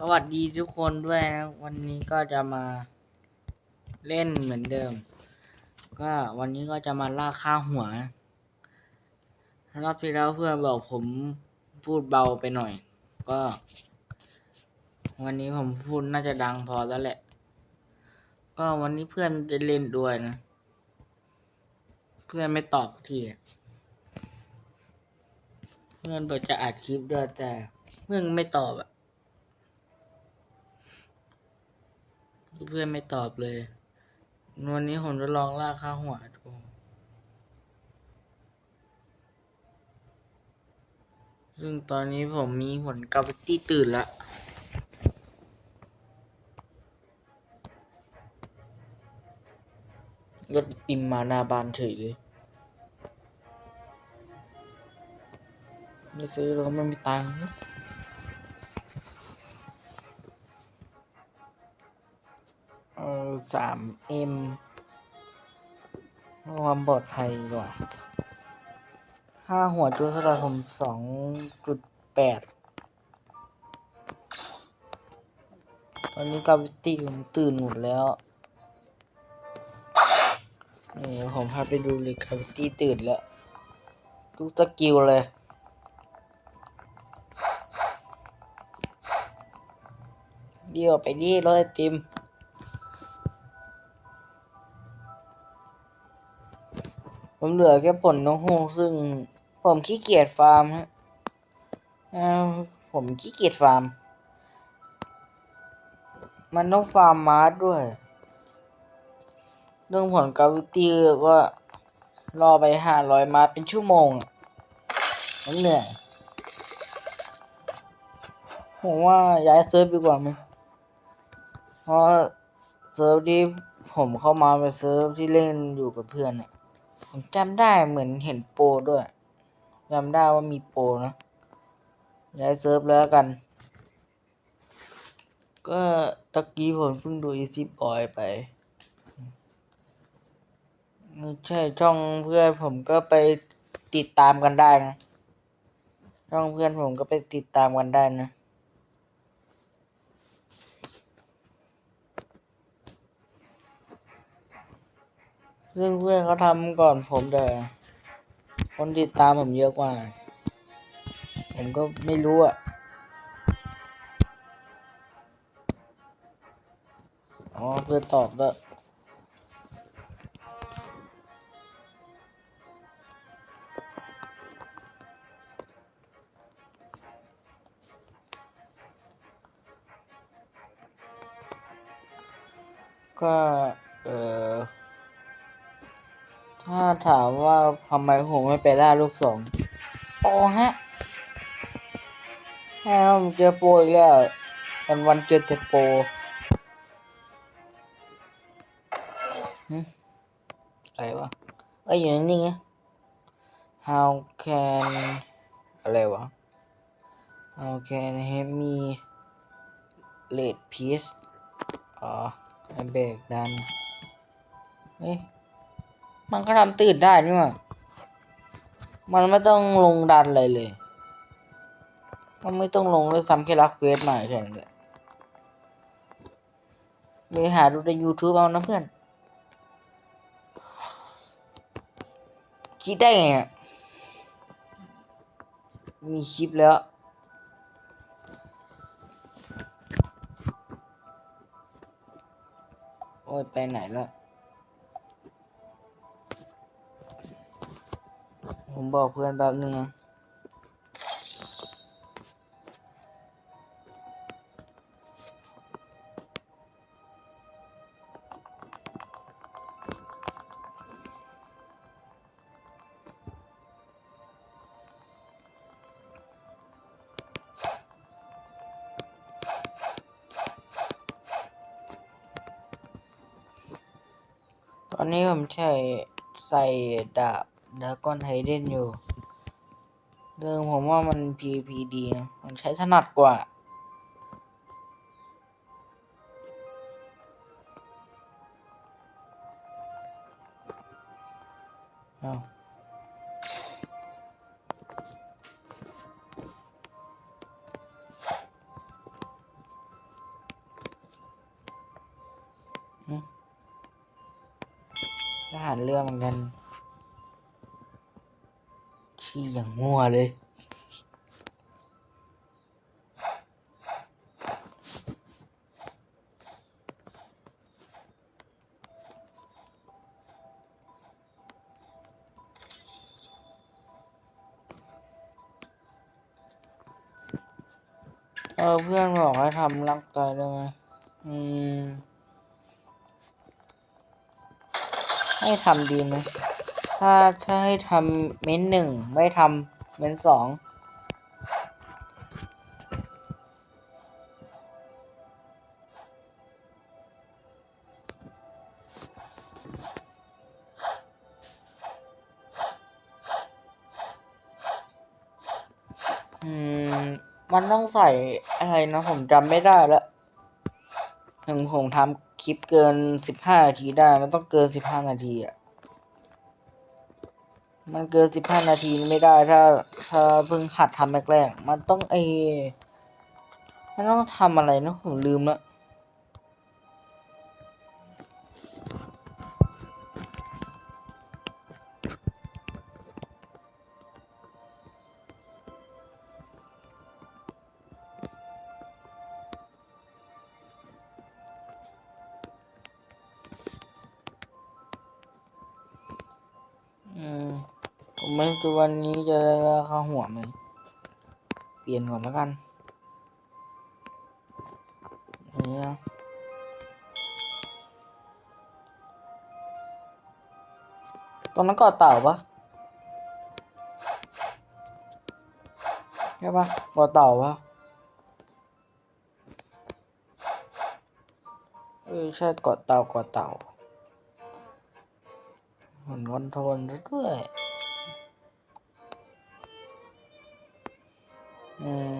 สวัสดีทุกคนด้วยนะ วันนี้ก็จะมาเล่นเหมือนเดิม ก็วันนี้ก็จะมาล่าค่าหัวรอบที่แล้วเพื่อนบอกผมพูดเบาไปหน่อย ก็ วันนี้ผมพูดน่าจะดังพอแล้วแหละ ก็วันนี้เพื่อนจะเล่นด้วยนะ เพื่อนไม่ตอบทีเพื่อนบอกจะอัดคลิปด้วยแต่เพื่อนไม่ตอบอะ เพื่อนไม่ตอบเลย วันนี้ผมจะลองล่าค่าหัวดูซึ่งตอนนี้ผมมีผลกาวิตี้ตื่นละรถติมมาหน้าบ้านเฉยเลย ไม่ซื้อเราไม่มีตังค์ นะเออสามเอ็มความปลอดภัยดีกว่าห้าหัวจุลสลัดผมสองจุดแปดตอนนี้กาวิตี้ผมตื่นหมดแล้วนี่ผมพาไปดูเลยกาวิตี้ตื่นแล้วดูสกิลเลยเดี๋ยวไปดิรถไอติม ผมเหลือแค่ผลนกฮูกซึ่งผมขี้เกียจฟาร์มฮะผมขี้เกียจฟาร์ม มันต้องฟาร์มมาร์ด้วย เรื่องผลกาวิตี้ก็ รอไปห้าร้อยมาเป็นชั่วโมงมันเหนื่อยผมว่าย้ายเซิร์ฟดีกว่าไหมเพราะเซิร์ฟที่ผมเข้ามาเป็นเซิร์ฟที่เล่นอยู่กับเพื่อนอะ ผมจำได้เหมือนเห็นโปรด้วยจำได้ว่ามีโปรนะย้ายเซิร์ฟแล้วกัน ก็ตะกี้ผมเพิ่งดูอีซิบอยไปใช่ช่องเพื่อนผมก็ไปติดตามกันได้นะช่องเพื่อนผมก็ไปติดตามกันได้นะ ซึ่งเพื่อนเขาทำก่อนผมแต่คนติดตามผมเยอะกว่า ผมก็ไม่รู้อะอ๋อเพื่อนตอบแล้วยก็เออ ถ้าถามว่าทำไมผมไม่ไปล่าลูกสองโปฮะอ้าวเจอโปอีกแล้ววันวันเจอแต่โปอะไรวะเอ้ยอยู่นิ่ไง How can อะไรวะ How can help me late piece อ๋อไอเบรกดันเฮ้ มันก็ทำตื่นได้นี่หว่ามันไม่ต้องลงดันอะไรเลย มันไม่ต้องลงด้วยซ้ำแค่รับเควสมาแค่นั้นแหละไปหาดูใน YouTube เอานะเพื่อน คิดได้ไงอะมีคลิปแล้วโอ้ยไปไหนแล้ว ผมบอกเพื่อนแบบนึงนะ มันไฮเดนอยู่ เดิมผมว่ามัน PVP ดีนะมันใช้ถนัดกว่าเอ้าวทหันเรื่องเหมือนกัน มั่วเลย เออ เพื่อนบอกให้ทำรักต่อยได้ไหมอืม ให้ทำดีไหม ถ้าถ้าให้ทำเม้นหนึ่งไม่ทำเม้นสองอืมมันต้องใส่อะไรนะผมจำไม่ได้แล้วถึงผมทำคลิปเกินสิบห้านาทีได้ มันต้องเกินสิบห้านาทีอะ มันเกินสิบห้านาทีไม่ได้ถ้าถ้าเพิ่งหัดทำแรกๆมันต้องเอมันต้องทำอะไรนะผมลืมละ มไม่รู้วันนี้จะได้ราคาหัวไหมเปลี่ยนก่อนแล้วกันนนี้นะตรงนั้นกาะเต่าปะใช่ปะกาะเต่าปะเออใช่กาะเต่ากาะเต่าเหมือนคอนทรลซะด้วย อืม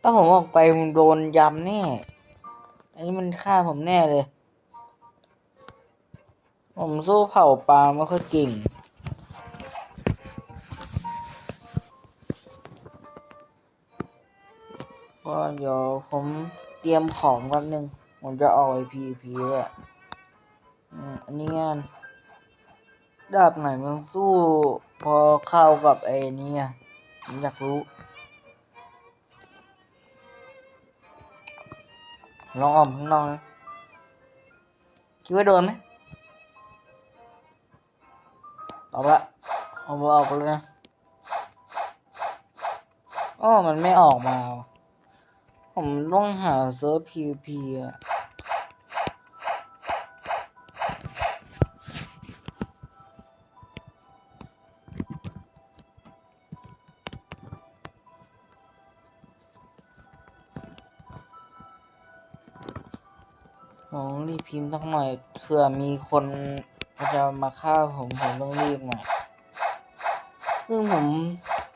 ถ้าผมออกไปผมโดนยำแน่ อันนี้มันฆ่าผมแน่เลย ผมสู้เผ่าปลาไม่ค่อยเก่ง ก็เดี๋ยวผมเตรียมของแป๊บนึง ผมจะเอาไอพีพีด้วยอืมอันนี้งานดาบไหนมันสู้พอเข้ากับไอ้นี่อะผมอยากรู้ ลองออมข้างนอกนะคิดว่าโดนไหมออกละเอาออกเลยนะอ้อมันไม่ออกมา ผมต้องหาเซิร์ฟพีพีอะ ผมรีบพิมพ์สักหน่อยเผื่อมีคนจะมาฆ่าผมผมต้องรีบหน่อยซึ่งผม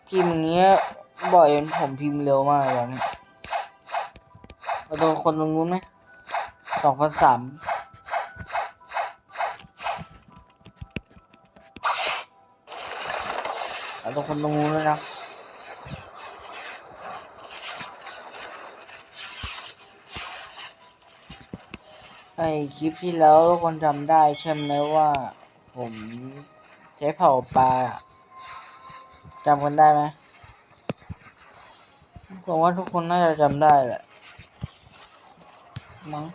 พิมพ์อย่างเงี้ยบ่อยจนผมพิมพ์เร็วมากเลยอะเนี่ยเอาตัวคนตรงนู้นไหมสองพันสามเอาตัวคนตรงนู้นเลยนะ คลิปที่แล้วทุกคนจำได้ใช่ไหมว่า ผมใช้เผาปลาจำกันได้ไหมผมว่าทุกคนน่าจะจำได้แหละ มั้ง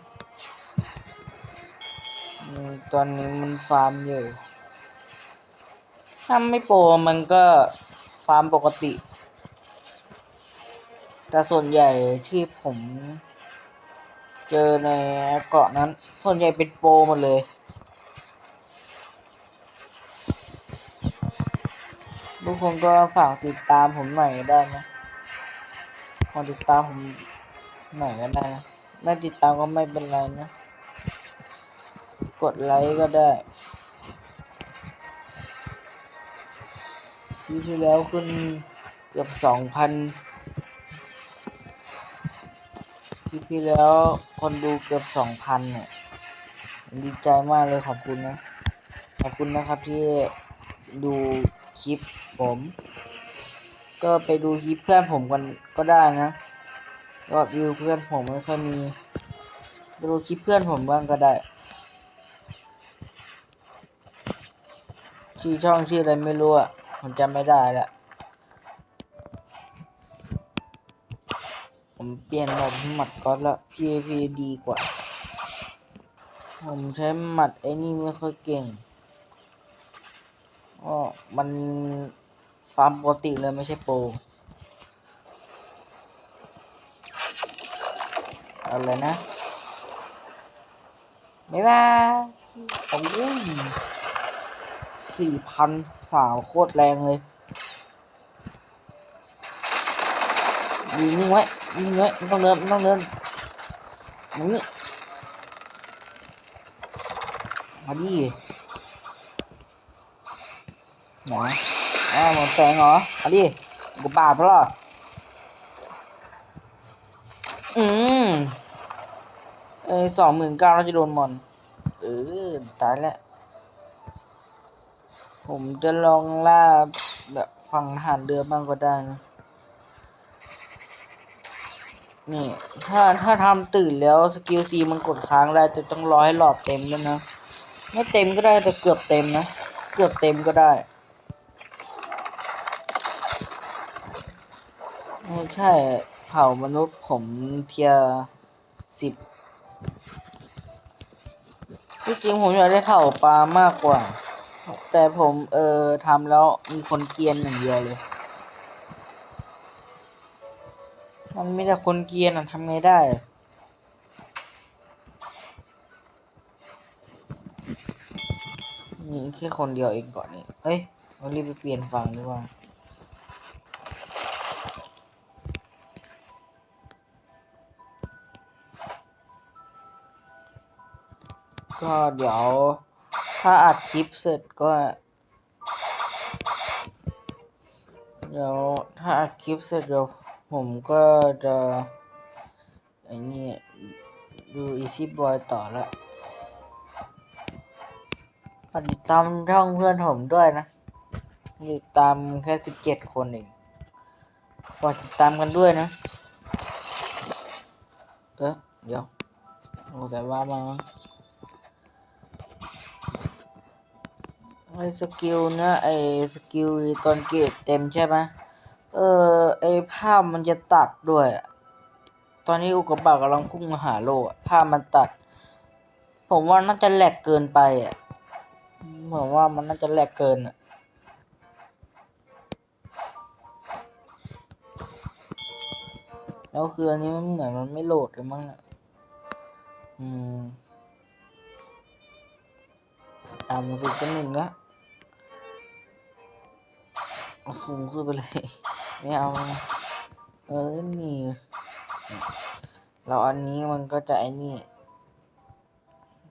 ตอนนี้มันฟาร์มอยู่ ถ้าไม่โปรมันก็ฟาร์มปกติ แต่ส่วนใหญ่ที่ผม เจอในเกาะนั้น ส่วนใหญ่เป็นโปรหมดเลย ทุกคนก็ฝากติดตามผมหน่อยได้นะขอติดตามผมหน่อยก็ได้นะ ไม่ติดตามก็ไม่เป็นไรนะ กดไลค์ก็ได้ที่ที่แล้วขึ้นเกือบสองพัน คลิปที่แล้วคนดูเกือบสองพันเนี่ย ดีใจมากเลยขอบคุณนะ ขอบคุณนะครับที่ดูคลิปผม ก็ไปดูคลิปเพื่อนผมกันก็ได้นะยอดวิวเพื่อนผมไม่ค่อยมีดูคลิปเพื่อนผมบ้างก็ได้ชื่อช่องชื่ออะไรไม่รู้อะผมจำไม่ได้ละ เปลี่ยนแบบหมัดก๊อตละ PVP ดีกว่า ผมใช้หมัดไอ้นี่ไม่ค่อยเก่งอ๋อมันฟาร์มปกติเลยไม่ใช่โปรอะไรนะบ๊ายบายโอ้ยสี่พันสาวโคตรแรงเลยยิงนิ่งไว้ ยิงไว้ไม่ต้องเดินต้องเดินมานี่มาดิหนอ้าหมดแสงเหรอมาดิกูบาดเพราะเหรออืมเอ้สองหมื่นเก้าเราจะโดนมอนเออตายแล้ว ผมจะลองล่าแบบฝั่งทหารเรือบ้างก็ได้นะ นี่ ถ้าถ้าทำตื่นแล้วสกิลซีมันกดค้างได้แต่ต้องรอให้หลอดเต็มด้วยนะ ไม่เต็มก็ได้แต่เกือบเต็มนะ เกือบเต็มก็ได้ไม่ใช่เผ่ามนุษย์ผมเทียสิบที่จริงผมอยากได้เข่าปลามากกว่า แต่ผมเออทำแล้วมีคนเกรียนอย่างเดียวเลย มันไมีแต่คนเกียนอะทำไงได้มีแค่คนเดียวเองก่อนนี่เอ้ยเรารีบไปเปลี่ยนฝั่งดีกว่าก็เดี๋ยวถ้าอัดคลิปเสร็จก็ เดี๋ยวถ้าอัดคลิปเสร็จเดี๋ยว ผมก็จะไอ้นี่ดู Easy Boy ต่อละติดตามช่องเพื่อนผมด้วยนะ ติดตามแค่สิบเจ็ดคนเองฝากติดตามกันด้วยนะ เออเดี๋ยวโอ้แต่ว่ามาไอ้สกิลนะไอ้สกิลตอนเกรดเต็มใช่ไหม เออไอภาพมันจะตัดด้วย ตอนนี้อุกกาบาตกำลังพุ่งมาหาโลกอะภาพมันตัด ผมว่าน่าจะแหลกเกินไปอะผมว่ามันน่าจะแหลกเกินอะแล้วคืออันนี้มันเหมือนมันไม่โหลดเลยมั้งอะอืมตามสุดจะหนึ่งละสูงขึ้นไปเลย ไม่เอาเออนี่เราอันนี้มันก็จะไอ้นี่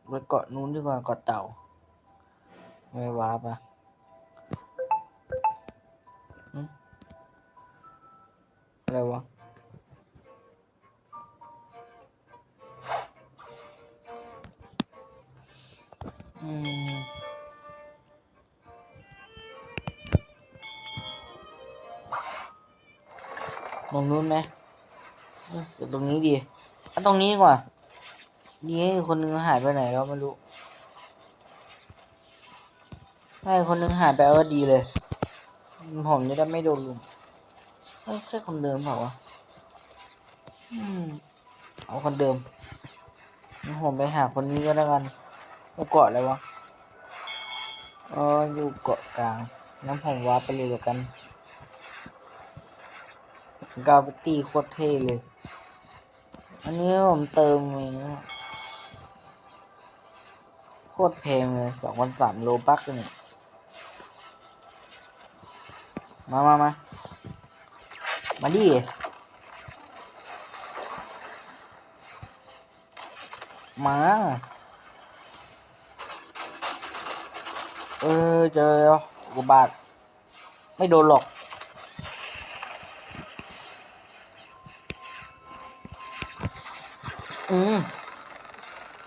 ไปเกาะนู้นดีกว่าเกาะเต่าไม่ว้าปะอะไรวะ อ้ยเดี๋ยวตรงนี้ดีเอาตรงนี้ดีกว่าดีให้คนหนึงหายไปไหนเราไม่รู้ถ้าอีกคนหนึงหายไปก็ดีเลย ผมจะได้ไม่โดนลุมเฮ้ยใช่คนเดิมเปล่าวะอืมเอาคนเดิมงั้นผมไปหาคนนี้ก็แล้วกันเอาเกาะอะไรวะเอออยู่เกาะกลางงั้นผมวาร์ปไปเลยแล้วกันกาบตีโคตรเท่เลย อันนี้ผมเติมเองนะโคตรแพงเลยสองพันสามโลบักเนี่ยมามามามาดิมาเออเจออุกกาบาทไม่โดนหรอก อืม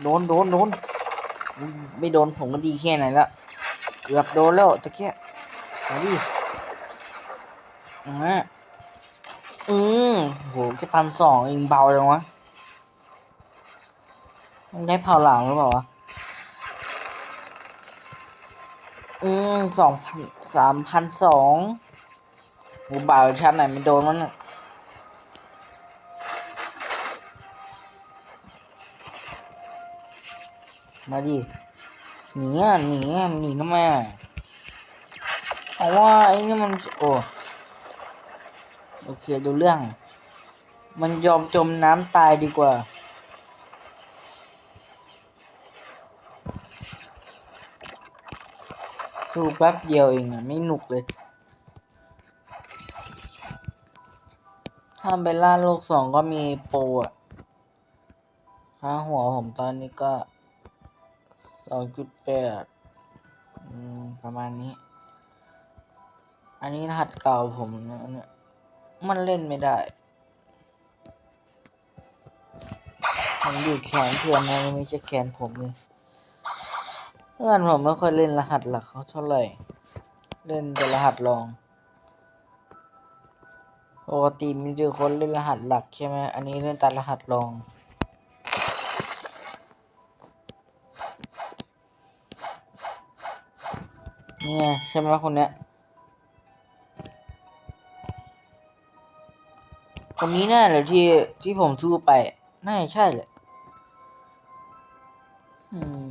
โดนโดนโดนอืมไม่โดนผมก็ดีแค่ไหนละเกือบโดนแล้วตะเกียมาดิอ่าอืมโหแค่พันสองเองเบาจังวะมันได้เผาหลังหรือเปล่าวะอืมสองพันสามพันสองหูบ่าวชั้นไหนไม่โดนมันน่ะ มาดิหนีอะหนีอะหนีทำไมอะเพราะว่าไอ้นี่มันโอ้โอเคดูเรื่อง มันยอมจมน้ำตายดีกว่า สู้แป๊บเดียวเองอะ ไม่หนุกเลยถ้าไปล่าโลกสองก็มีโปรอะค่าหัวผมตอนนี้ก็ องจุดแปดประมาณนี้ อันนี้รหัสเก่าผมเนี่ยมันเล่นไม่ได้ผมอยู่แขนเพื่อนนะไม่ใช่แขนผมเลยเพื่อนผมไม่ค่อยเล่นรหัสหลักเขาเท่าไหร่ เล่นแต่รหัสรองปกติมีแต่คนเล่นรหัสหลักใช่ไหมอันนี้เล่นแต่รหัสรอง เนี่ยใช่ไหมคนเนี้ยคนนี้แน่เลยที่ที่ผมสู้ไปน่าจะใช่เลยอืม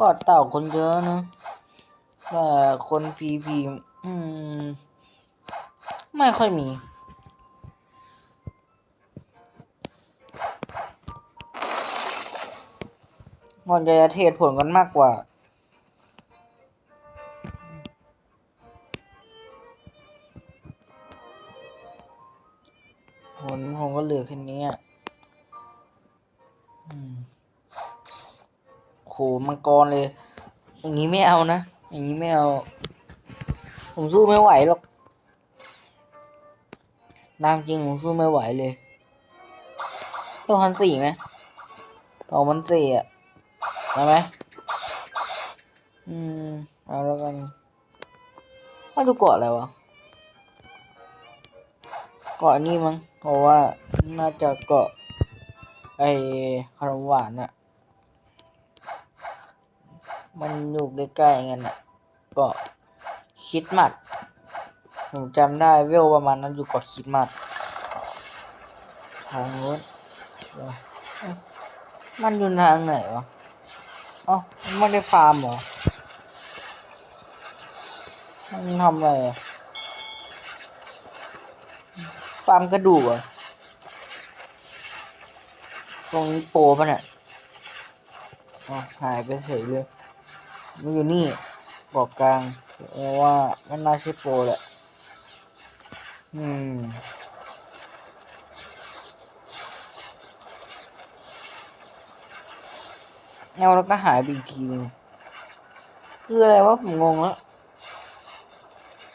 ก็เต่าคนเยอะนะแต่คนพีพีอืม ไม่ค่อยมี มันจะเทศผลกันมากกว่า ผลผมก็เหลือแค่นี้อะโหมังกรเลย อย่างนี้ไม่เอานะ อย่างนี้ไม่เอา ผมสู้ไม่ไหวหรอกน้ำจริงผมสู้ไม่ไหวเลยเท่าพันสี่ไหมเอามันสี่อะ ได้ไหมอืม เอาแล้วกันว่าดูเกาะอะไรวะ เกาะนี่มั้งเพราะว่าน่าจะเกาะ ไอขนมหวานอะมันอยู่ใกล้ๆกันอะเกาะคิดมัด ผมจำได้เวลประมาณนั้นอยู่เกาะคิดมัด ทางนู้นมันอยู่ทางไหนวะ เอ๋อไม่ได้ฟาร์มเหรอ มันทำอะไร ฟาร์มกระดูกอะตรงนี้โปรปะเนี่ยอ๋อหายไปเฉยเลยมันอยู่นี่บอกกลางว่ามันน่าใช่โปรแหละ อืม แล้วแล้วก็หายไปอีกทีนึงคืออะไรวะผมงงแล้ว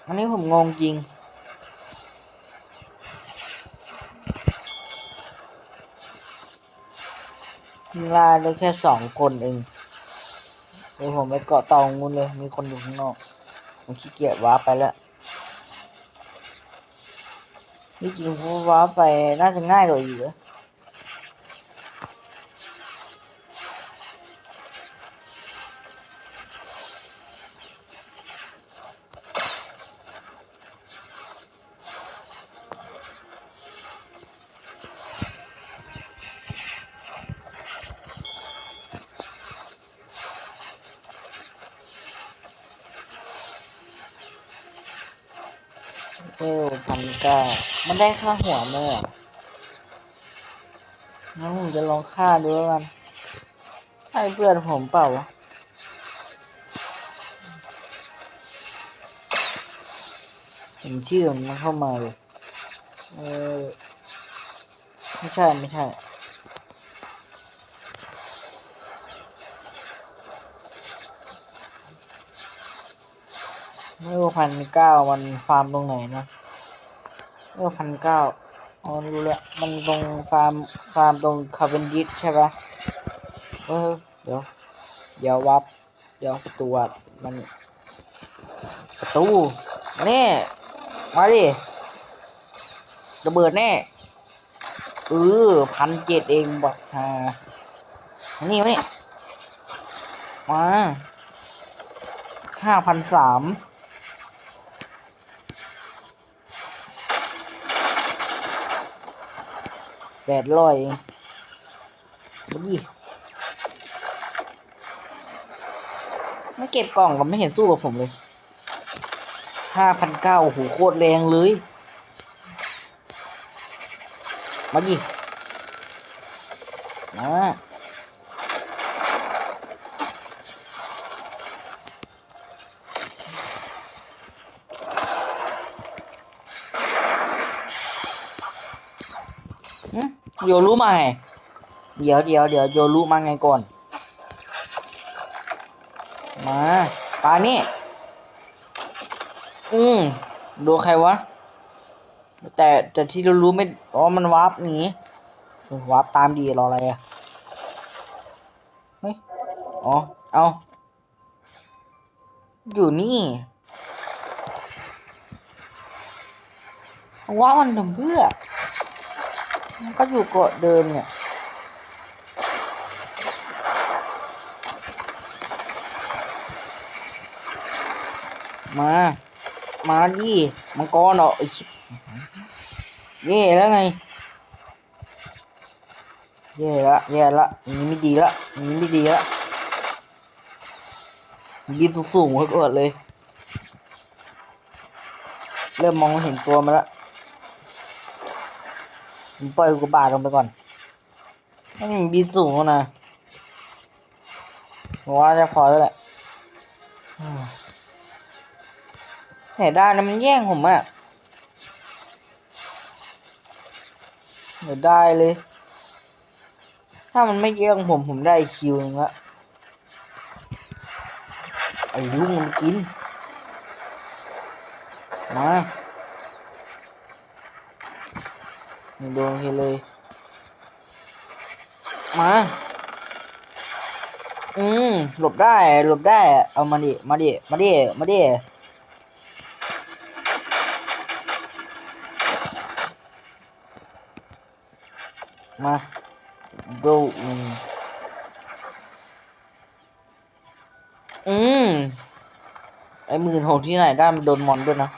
อันนี้ผมงงจริง ลาได้แค่สองคนเองเดี๋ยวผมไปเกาะตางูนเลย มีคนอยู่ข้างนอก ผมขี้เกียจว้าไปแล้วนี่จริงผมว้าไปน่าจะง่ายกว่าอีกเหรอ ได้ค่าหัวไหมอะงั้นผมจะลองฆ่าดูแล้วกันใช่เพื่อนผมเปล่าวะเห็นชื่อมันเข้ามาเลย เออ ไม่ใช่ไม่ใช่ไม่ว่าพันเก้ามันฟาร์มตรงไหนนะ ไม่ว่าพันเก้าอ๋อรู้แล้วมันตรงฟาร์มฟาร์มตรงคาเวนดิชใช่ปะเออเดี๋ยว เดี๋ยววับ เดี๋ยวตรวจมันประตูนี่มาดิระเบิดแน่เออพันเจ็ดเองบอกฮานี่มานี่มาห้าพันสาม แปดร้อยเองมาดิไม่เก็บกล่องก็ไม่เห็นสู้กับผมเลยห้าพันเก้าโอ้โหโคตรแรงเลย มาดิมาหึ โยรู้มาไง เดี๋ยวเดี๋ยวเดี๋ยวโยรู้มาไงก่อน มาปานี่ อืมดูใครวะ แต่แต่ที่เรารู้ไม่ อ๋อ มันวาร์ปหนีวาร์ปตามดีรออะไรอะเฮ้ย อ๋อ เอา อยู่นี่ว้ามันทำเพื่อ มันก็อยู่เกาะเดิมเนี่ยมา มาดิมังกรเหรอไอ้ชิบเย่แล้วไงแย่ละแย่ละนี้ไม่ดีละนี้ไม่ดีละบินสูงๆไว้ก่อนเลย เริ่มมองเห็นตัวมาละ ผมปล่อยอุกกาบาตลงไปก่อนมันบินสูงนะผมว่าจะพอแล้วแหละไหนได้นะมันแย่งผมอะเดี๋ยวได้เลย ถ้ามันไม่แย่งผมผมได้คิวนึงละไอ้ลุงมันกิน มา ไม่โดนเลย มา อืม หลบได้ หลบได้ เอามาดิ มาดิ มาดิ มาดิ มาดูอืมอืมไอหมื่นหกที่ไหนได้มันโดนมอนด้วยนะ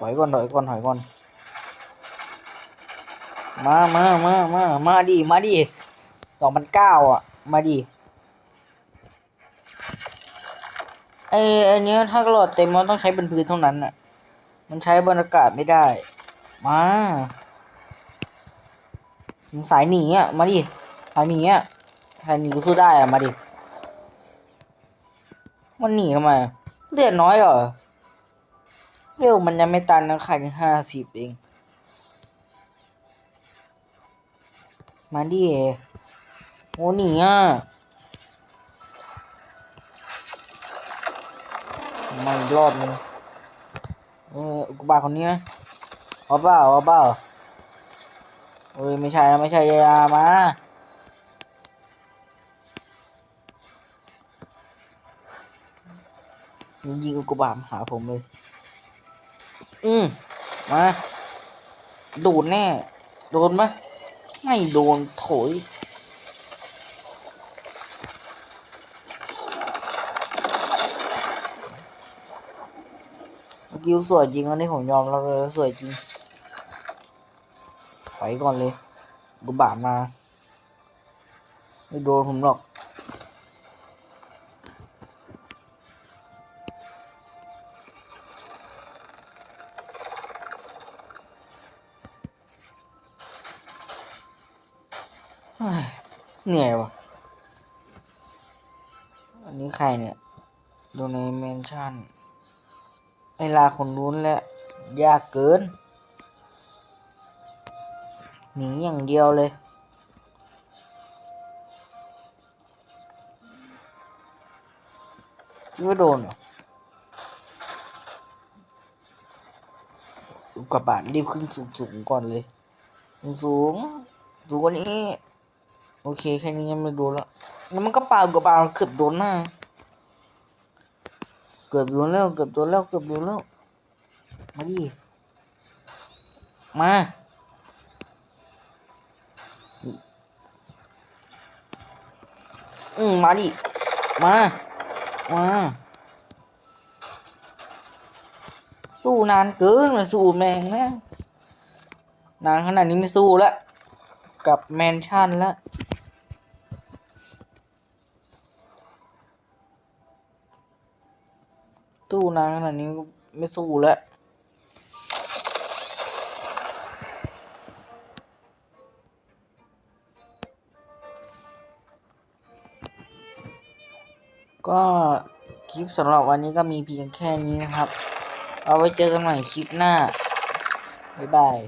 ถอยก่อนถอยก่อนถอยก่อนมามามามามาดิมาดิสองพันเก้าอะ มาดิไอ้ไอ้เนี้ถ้ากระโดดเต็มมันต้องใช้บนพื้นเท่านั้นอะ มันใช้บนอากาศไม่ได้ มาสายหนีอะ มาดิ สายหนีอะ สายหนีก็สู้ได้อะ มาดิ มันหนีทำไมเลือดน้อยเหรอ เร็วมันยังไม่ตันนะขาดห้าสิบเอง มาดิโอ้หนีอะมาอีกรอบนึงเออกกาบาคนนี้เอาเปล่าเอาเปล่าเอ้ยไม่ใช่นะไม่ใช่ยามายิงกกาบามาหาผมเลย อืมมาโดนแน่ โดนไหมไม่โดนโถยกิ้วสวยจริงอันนี้ผมยอมรับเลยว่าสวยจริงไปก่อนเลย กูบาดมา ไม่โดนผมหรอก เหนื่อยวะอันนี้ใครเนี่ย ดูในเมนชั่นเวลาคนนู้นและยากเกิน หนีอย่างเดียวเลยคิดว่าโดนหรออุกกาบาตรีบขึ้นสูงๆก่อนเลย สูงสูงสูงกว่านี้ โอเคแค่นี้ยังไม่โดนละแล้วมันก็เปล่ากับเปล่าเกือบโดนหน้าเกือบอยู่แล้วเกือบตัวแล้วเกือบอยู่แล้วมาดิมาอืมมาดิมามาสู้นานเกินมาสู้แมงนะนานขนาดนี้ไม่สู้ล้วกลับแมนชั่นล้ว นานขนาดนี้ไม่สู้แล้วก็คลิปสำหรับวันนี้ก็มีเพียงแค่นี้นะครับ เอาไว้เจอกันใหม่คลิปหน้า บ๊ายบาย